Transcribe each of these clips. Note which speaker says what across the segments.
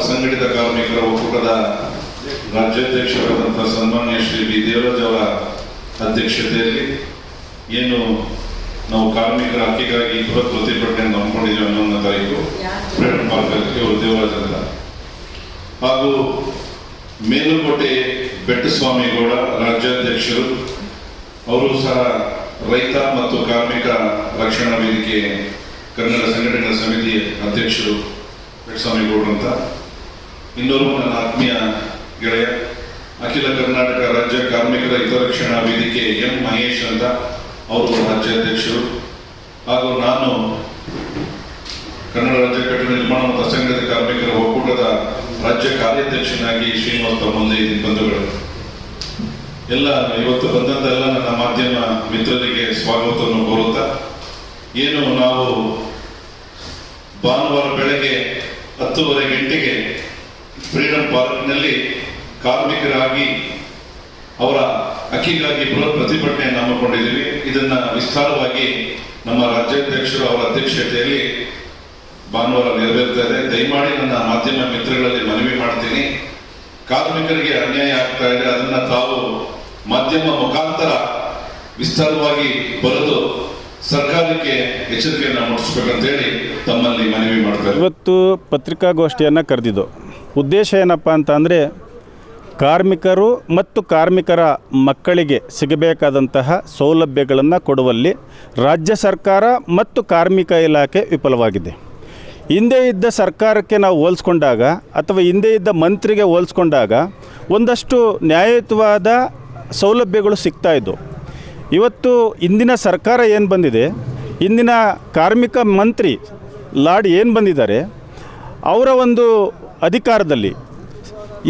Speaker 1: ಅಸಂಘಟಿತ ಕಾರ್ಮಿಕರ ಒಕ್ಕೂಟದ ರಾಜ್ಯಾಧ್ಯಕ್ಷರಾದಂಥ ಸನ್ಮಾನ್ಯ ಶ್ರೀ ಬಿ ದೇವರಾಜ್ ಅವರ ಅಧ್ಯಕ್ಷತೆಯಲ್ಲಿ ಏನು ನಾವು ಕಾರ್ಮಿಕರ ಹಕ್ಕಿಗಾಗಿ ಬೃಹತ್ ಪ್ರತಿಭಟನೆ ಹಮ್ಮಿಕೊಂಡಿದ್ದೇವೆ ಹನ್ನೊಂದನೇ ತಾರೀಕು ಫ್ರೆಂಡ್ ಪಾರ್ಕಲ್ಲಿ ಇವರು ದೇವರಾಜ್ ಹಾಗೂ ಮೇಲುಕೋಟೆ ಬೆಟ್ಟಸ್ವಾಮಿಗೌಡ ರಾಜ್ಯಾಧ್ಯಕ್ಷರು, ಅವರು ಸಹ ರೈತ ಮತ್ತು ಕಾರ್ಮಿಕ ರಕ್ಷಣಾ ವೇದಿಕೆ ಕನ್ನಡ ಸಂಘಟನಾ ಸಮಿತಿ ಅಧ್ಯಕ್ಷರು. ಬೆಟ್ಟಸ್ವಾಮಿಗೌಡರು ಅಂತ. ಇನ್ನೋರ್ವ ನನ್ನ ಆತ್ಮೀಯ ಗೆಳೆಯ, ಅಖಿಲ ಕರ್ನಾಟಕ ರಾಜ್ಯ ಕಾರ್ಮಿಕರ ಹಿತರಕ್ಷಣಾ ವೇದಿಕೆ ಎಂ ಮಹೇಶ್ ಅಂತ ಅವರು ರಾಜ್ಯಾಧ್ಯಕ್ಷರು ಹಾಗೂ ನಾನು ಕನ್ನಡ ರಾಜ್ಯ ಕಟ್ಟಡ ನಿರ್ಮಾಣ ಮತ್ತು ಅಸಂಘಟಿತ ಕಾರ್ಮಿಕರ ಒಕ್ಕೂಟದ ರಾಜ್ಯ ಕಾರ್ಯಾಧ್ಯಕ್ಷನಾಗಿ ಶ್ರೀನಿವಾಸ ಮುಂದೆ ಬಂಧುಗಳು ಎಲ್ಲ ಇವತ್ತು ಬಂದಂತ ಎಲ್ಲ ನನ್ನ ಮಾಧ್ಯಮ ಮಿತ್ರರಿಗೆ ಸ್ವಾಗತವನ್ನು ಕೋರುತ್ತಾ, ಏನು ನಾವು ಭಾನುವಾರ ಬೆಳಗ್ಗೆ ಹತ್ತುವರೆ ಗಂಟೆಗೆ ಫ್ರೀಡಂ ಪಾರ್ಕ್ನಲ್ಲಿ ಕಾರ್ಮಿಕರಾಗಿ ಅವರ ಅಕ್ಕಿಗಾಗಿ ಬೃಹತ್ ಪ್ರತಿಭಟನೆಯನ್ನು ಹಮ್ಮಿಕೊಂಡಿದ್ದೀವಿ. ಇದನ್ನ ವಿಸ್ತಾರವಾಗಿ ನಮ್ಮ ರಾಜ್ಯಾಧ್ಯಕ್ಷರು ಅವರ ಅಧ್ಯಕ್ಷತೆಯಲ್ಲಿ ಭಾನುವಾರ ನೆರವೇರ್ತಾ ಇದೆ. ದಯಮಾಡಿ ನನ್ನ ಮಾಧ್ಯಮ ಮಿತ್ರಗಳಲ್ಲಿ ಮನವಿ ಮಾಡ್ತೀನಿ. ಕಾರ್ಮಿಕರಿಗೆ ಅನ್ಯಾಯ ಆಗ್ತಾ ಇದೆ. ಅದನ್ನ ತಾವು ಮಾಧ್ಯಮ ಮುಖಾಂತರ ವಿಸ್ತಾರವಾಗಿ ಬರೆದು ಸರ್ಕಾರಕ್ಕೆ ಎಚ್ಚರಿಕೆಯನ್ನು ಮೂಡಿಸ್ಬೇಕಂತೇಳಿ ತಮ್ಮಲ್ಲಿ ಮನವಿ ಮಾಡ್ತಾರೆ.
Speaker 2: ಇವತ್ತು ಪತ್ರಿಕಾಗೋಷ್ಠಿಯನ್ನು ಕರೆದಿದ್ದು. ಉದ್ದೇಶ ಏನಪ್ಪ ಅಂತ ಕಾರ್ಮಿಕರು ಮತ್ತು ಕಾರ್ಮಿಕರ ಮಕ್ಕಳಿಗೆ ಸಿಗಬೇಕಾದಂತಹ ಸೌಲಭ್ಯಗಳನ್ನು ಕೊಡುವಲ್ಲಿ ರಾಜ್ಯ ಸರ್ಕಾರ ಮತ್ತು ಕಾರ್ಮಿಕ ಇಲಾಖೆ ವಿಫಲವಾಗಿದೆ. ಹಿಂದೆ ಇದ್ದ ಸರ್ಕಾರಕ್ಕೆ ನಾವು ಹೋಲಿಸ್ಕೊಂಡಾಗ ಅಥವಾ ಹಿಂದೆ ಇದ್ದ ಮಂತ್ರಿಗೆ ಹೋಲಿಸ್ಕೊಂಡಾಗ ಒಂದಷ್ಟು ನ್ಯಾಯಯುತವಾದ ಸೌಲಭ್ಯಗಳು ಸಿಗ್ತಾ ಇದ್ದವು ಇವತ್ತು ಇಂದಿನ ಸರ್ಕಾರ ಏನು ಬಂದಿದೆ? ಇಂದಿನ ಕಾರ್ಮಿಕ ಮಂತ್ರಿ ಲಾಡ್ ಏನು ಬಂದಿದ್ದಾರೆ? ಅವರ ಒಂದು ಅಧಿಕಾರದಲ್ಲಿ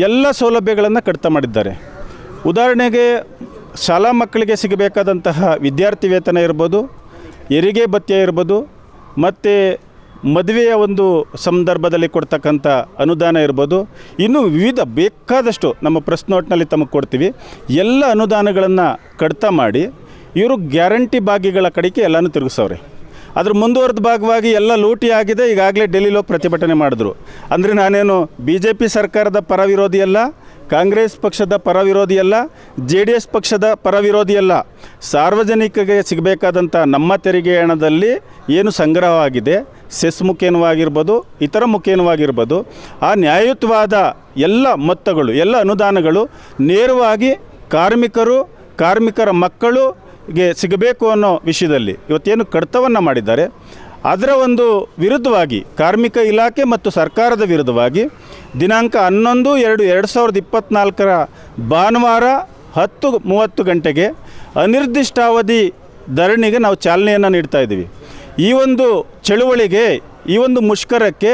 Speaker 2: ಎಲ್ಲ ಸೌಲಭ್ಯಗಳನ್ನು ಕಡಿತ ಮಾಡಿದ್ದಾರೆ. ಉದಾಹರಣೆಗೆ ಶಾಲಾ ಮಕ್ಕಳಿಗೆ ಸಿಗಬೇಕಾದಂತಹ ವಿದ್ಯಾರ್ಥಿ ವೇತನ ಇರ್ಬೋದು, ಹೆರಿಗೆ ಭತ್ಯೆ ಇರ್ಬೋದು, ಮತ್ತು ಮದುವೆಯ ಒಂದು ಸಂದರ್ಭದಲ್ಲಿ ಕೊಡ್ತಕ್ಕಂಥ ಅನುದಾನ ಇರ್ಬೋದು. ಇನ್ನು ವಿವಿಧ ಬೇಕಾದಷ್ಟು ನಮ್ಮ ಪ್ರೆಸ್ ನೋಟ್ನಲ್ಲಿ ತಮಗೆ ಕೊಡ್ತೀವಿ. ಎಲ್ಲ ಅನುದಾನಗಳನ್ನು ಕಡಿತ ಮಾಡಿ ಇವರು ಗ್ಯಾರಂಟಿ ಭಾಗಿಗಳ ಕಡೆಗೆ ಎಲ್ಲನೂ ತಿರುಗಿಸವ್ರೆ. ಅದ್ರ ಮುಂದುವರೆದ ಭಾಗವಾಗಿ ಎಲ್ಲ ಲೂಟಿ ಆಗಿದೆ, ಈಗಾಗಲೇ ಡೆಲ್ಲಿಲಿ ಹೋಗಿ ಪ್ರತಿಭಟನೆ ಮಾಡಿದ್ರು. ಅಂದರೆ ನಾನೇನು ಬಿ ಜೆ ಪಿ ಸರ್ಕಾರದ ಪರ ವಿರೋಧಿಯಲ್ಲ ಕಾಂಗ್ರೆಸ್ ಪಕ್ಷದ ಪರ ವಿರೋಧಿಯಲ್ಲ ಜೆ ಡಿ ಎಸ್ ಪಕ್ಷದ ಪರ ವಿರೋಧಿಯಲ್ಲ ಸಾರ್ವಜನಿಕರಿಗೆ ಸಿಗಬೇಕಾದಂಥ ನಮ್ಮ ತೆರಿಗೆ ಹಣದಲ್ಲಿ ಏನು ಸಂಗ್ರಹವಾಗಿದೆ, ಸೆಸ್ ಮುಖೇನವಾಗಿರ್ಬೋದು, ಇತರ ಮುಖೇನವಾಗಿರ್ಬೋದು, ಆ ನ್ಯಾಯಯುತವಾದ ಎಲ್ಲ ಮೊತ್ತಗಳು, ಎಲ್ಲ ಅನುದಾನಗಳು ನೇರವಾಗಿ ಕಾರ್ಮಿಕರು, ಕಾರ್ಮಿಕರ ಮಕ್ಕಳು ಗೆ ಸಿಗಬೇಕು ಅನ್ನೋ ವಿಷಯದಲ್ಲಿ ಇವತ್ತೇನು ಕಡಿತವನ್ನು ಮಾಡಿದ್ದಾರೆ, ಅದರ ಒಂದು ವಿರುದ್ಧವಾಗಿ ಕಾರ್ಮಿಕ ಇಲಾಖೆ ಮತ್ತು ಸರ್ಕಾರದ ವಿರುದ್ಧವಾಗಿ ದಿನಾಂಕ ಹನ್ನೊಂದು ಎರಡು ಎರಡು ಸಾವಿರದ ಇಪ್ಪತ್ತ್ನಾಲ್ಕರ ಭಾನುವಾರ ಹತ್ತು ಮೂವತ್ತು ಗಂಟೆಗೆ ಅನಿರ್ದಿಷ್ಟಾವಧಿ ಧರಣಿಗೆ ನಾವು ಚಾಲನೆಯನ್ನು ನೀಡ್ತಾ ಇದ್ದೀವಿ. ಈ ಒಂದು ಚಳುವಳಿಗೆ, ಈ ಒಂದು ಮುಷ್ಕರಕ್ಕೆ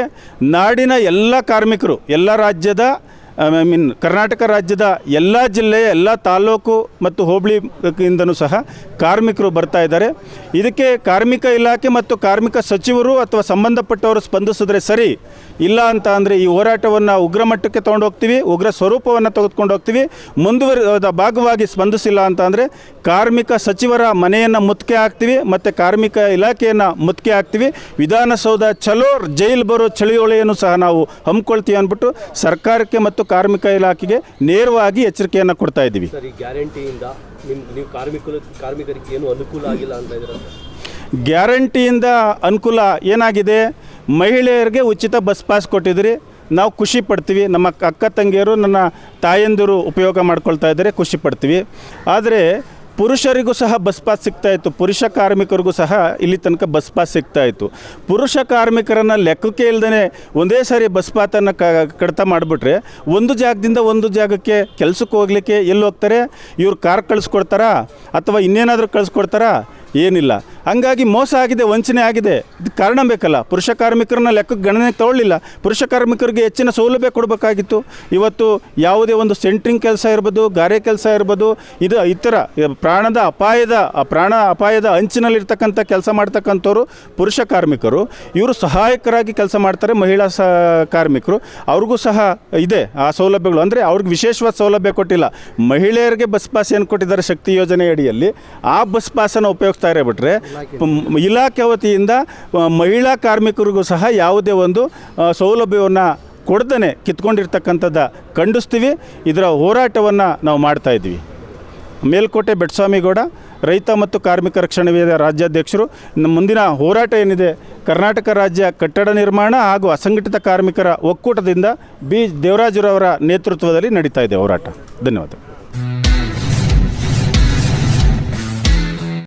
Speaker 2: ನಾಡಿನ ಎಲ್ಲ ಕಾರ್ಮಿಕರು, ಎಲ್ಲ ರಾಜ್ಯದ ಐ ಮೀನ್ ಕರ್ನಾಟಕ ರಾಜ್ಯದ ಎಲ್ಲ ಜಿಲ್ಲೆಯ ಎಲ್ಲ ತಾಲೂಕು ಮತ್ತು ಹೋಬಳಿಯಿಂದನೂ ಸಹ ಕಾರ್ಮಿಕರು ಬರ್ತಾ ಇದ್ದಾರೆ. ಇದಕ್ಕೆ ಕಾರ್ಮಿಕ ಇಲಾಖೆ ಮತ್ತು ಕಾರ್ಮಿಕ ಸಚಿವರು ಅಥವಾ ಸಂಬಂಧಪಟ್ಟವರು ಸ್ಪಂದಿಸಿದ್ರೆ ಸರಿ, ಇಲ್ಲ ಅಂತ ಅಂದರೆ ಈ ಹೋರಾಟವನ್ನು ಉಗ್ರ ಮಟ್ಟಕ್ಕೆ ತೊಗೊಂಡೋಗ್ತೀವಿ ಉಗ್ರ ಸ್ವರೂಪವನ್ನು ತೆಗೆದುಕೊಂಡು ಹೋಗ್ತೀವಿ, ಮುಂದುವರಿದ ಭಾಗವಾಗಿ ಸ್ಪಂದಿಸಿಲ್ಲ ಅಂತ ಅಂದರೆ ಕಾರ್ಮಿಕ ಸಚಿವರ ಮನೆಯನ್ನು ಮುತ್ತಿಗೆ ಹಾಕ್ತೀವಿ ಮತ್ತು ಕಾರ್ಮಿಕ ಇಲಾಖೆಯನ್ನು ಮುತ್ತಿಗೆ ಹಾಕ್ತೀವಿ. ವಿಧಾನಸೌಧ ಚಲೋ ಜೈಲು ಬರೋ ಚಳಿಯೊಳೆಯನ್ನು ಸಹ ನಾವು ಹಮ್ಮಿಕೊಳ್ತೀವಿ ಅಂದ್ಬಿಟ್ಟು ಸರ್ಕಾರಕ್ಕೆ ಮತ್ತು ಕಾರ್ಮಿಕ ಇಲಾಖೆಗೆ ನೇರವಾಗಿ ಎಚ್ಚರಿಕೆಯನ್ನು ಕೊಡ್ತಾ ಇದ್ದೀವಿ.
Speaker 3: ಸರ್ ಈ ಗ್ಯಾರಂಟಿಯಿಂದ ನಿಮ್ ನೀವು ಕಾರ್ಮಿಕರು ಕಾರ್ಮಿಕರಿಗೆ ಏನು ಅನುಕೂಲ ಆಗಿಲ್ಲ ಅಂತ ಇದ್ದೀರಾ?
Speaker 2: ಗ್ಯಾರಂಟಿಯಿಂದ ಅನುಕೂಲ ಏನಾಗಿದೆ? ಮಹಿಳೆಯರಿಗೆ ಉಚಿತ ಬಸ್ ಪಾಸ್ ಕೊಟ್ಟಿದ್ರಿ ನಾವು ಖುಷಿ ಪಡ್ತೀವಿ. ನಮ್ಮ ಅಕ್ಕ ತಂಗಿಯರು ನನ್ನ ತಾಯಂದಿರು ಉಪಯೋಗ ಮಾಡ್ಕೊಳ್ತಾ ಇದ್ದರೆ. ಖುಷಿ ಪಡ್ತೀವಿ. ಆದರೆ ಪುರುಷರಿಗೂ ಸಹ ಬಸ್ ಪಾಸ್ ಸಿಗ್ತಾ ಇತ್ತು. ಪುರುಷ ಕಾರ್ಮಿಕರಿಗೂ ಸಹ ಇಲ್ಲಿ ತನಕ ಬಸ್ ಪಾಸ್ ಸಿಗ್ತಾ ಇತ್ತು. ಪುರುಷ ಕಾರ್ಮಿಕರನ್ನು ಲೆಕ್ಕಕ್ಕೆ ಇಲ್ಲದೇ ಒಂದೇ ಸಾರಿ ಬಸ್ ಪಾತನ್ನು ಕಡಿತ ಮಾಡಿಬಿಟ್ರೆ ಒಂದು ಜಾಗದಿಂದ ಒಂದು ಜಾಗಕ್ಕೆ ಕೆಲಸಕ್ಕೆ ಹೋಗ್ಲಿಕ್ಕೆ ಎಲ್ಲಿ ಹೋಗ್ತಾರೆ? ಇವ್ರು ಕಾರ್ ಕಳಿಸ್ಕೊಡ್ತಾರಾ ಅಥವಾ ಇನ್ನೇನಾದರೂ ಕಳಿಸ್ಕೊಡ್ತಾರಾ? ಏನಿಲ್ಲ. ಹಂಗಾಗಿ ಮೋಸ ಆಗಿದೆ, ವಂಚನೆ ಆಗಿದೆ. ಇದು ಕಾರಣ ಬೇಕಲ್ಲ. ಪುರುಷ ಕಾರ್ಮಿಕರನ್ನ ಲೆಕ್ಕಕ್ಕೆ ಗಣನೆ ತಗೊಳ್ಳಿಲ್ಲ. ಪುರುಷ ಕಾರ್ಮಿಕರಿಗೆ ಹೆಚ್ಚಿನ ಸೌಲಭ್ಯ ಕೊಡಬೇಕಾಗಿತ್ತು. ಇವತ್ತು ಯಾವುದೇ ಒಂದು ಸೆಂಟ್ರಿಂಗ್ ಕೆಲಸ ಇರ್ಬೋದು, ಗಾರೆ ಕೆಲಸ ಇರ್ಬೋದು, ಇದು ಇತರ ಪ್ರಾಣದ ಅಪಾಯದ, ಪ್ರಾಣ ಅಪಾಯದ ಅಂಚಿನಲ್ಲಿರ್ತಕ್ಕಂಥ ಕೆಲಸ ಮಾಡ್ತಕ್ಕಂಥವ್ರು ಪುರುಷ ಕಾರ್ಮಿಕರು. ಇವರು ಸಹಾಯಕರಾಗಿ ಕೆಲಸ ಮಾಡ್ತಾರೆ ಮಹಿಳಾ ಸ ಕಾರ್ಮಿಕರು. ಅವ್ರಿಗೂ ಸಹ ಇದೆ ಆ ಸೌಲಭ್ಯಗಳು. ಅಂದರೆ ಅವ್ರಿಗೆ ವಿಶೇಷವಾದ ಸೌಲಭ್ಯ ಕೊಟ್ಟಿಲ್ಲ. ಮಹಿಳೆಯರಿಗೆ ಬಸ್ ಪಾಸ್ ಏನು ಕೊಟ್ಟಿದ್ದಾರೆ ಶಕ್ತಿ ಯೋಜನೆ ಅಡಿಯಲ್ಲಿ ಆ ಬಸ್ ಪಾಸನ್ನು ಉಪಯೋಗಿಸ್ತಾ ಇರೋ ಬಿಟ್ಟರೆ ಇಲಾಖೆ ವತಿಯಿಂದ ಮಹಿಳಾ ಕಾರ್ಮಿಕರಿಗೂ ಸಹ ಯಾವುದೇ ಒಂದು ಸೌಲಭ್ಯವನ್ನು ಕೊಡ್ದೇ ಕಿತ್ಕೊಂಡಿರ್ತಕ್ಕಂಥದ್ದು ಖಂಡಿಸ್ತೀವಿ. ಇದರ ಹೋರಾಟವನ್ನು ನಾವು ಮಾಡ್ತಾ ಇದ್ದೀವಿ. ಮೇಲ್ಕೋಟೆ ಬೆಟ್ಸ್ವಾಮಿಗೌಡ, ರೈತ ಮತ್ತು ಕಾರ್ಮಿಕ ರಕ್ಷಣಾ ವೇದ ರಾಜ್ಯಾಧ್ಯಕ್ಷರು ಮುಂದಿನ ಹೋರಾಟ ಏನಿದೆ, ಕರ್ನಾಟಕ ರಾಜ್ಯ ಕಟ್ಟಡ ನಿರ್ಮಾಣ ಹಾಗೂ ಅಸಂಘಟಿತ ಕಾರ್ಮಿಕರ ಒಕ್ಕೂಟದಿಂದ ಬಿ ದೇವರಾಜರವರ ನೇತೃತ್ವದಲ್ಲಿ ನಡೀತಾ ಇದೆ ಹೋರಾಟ. ಧನ್ಯವಾದ.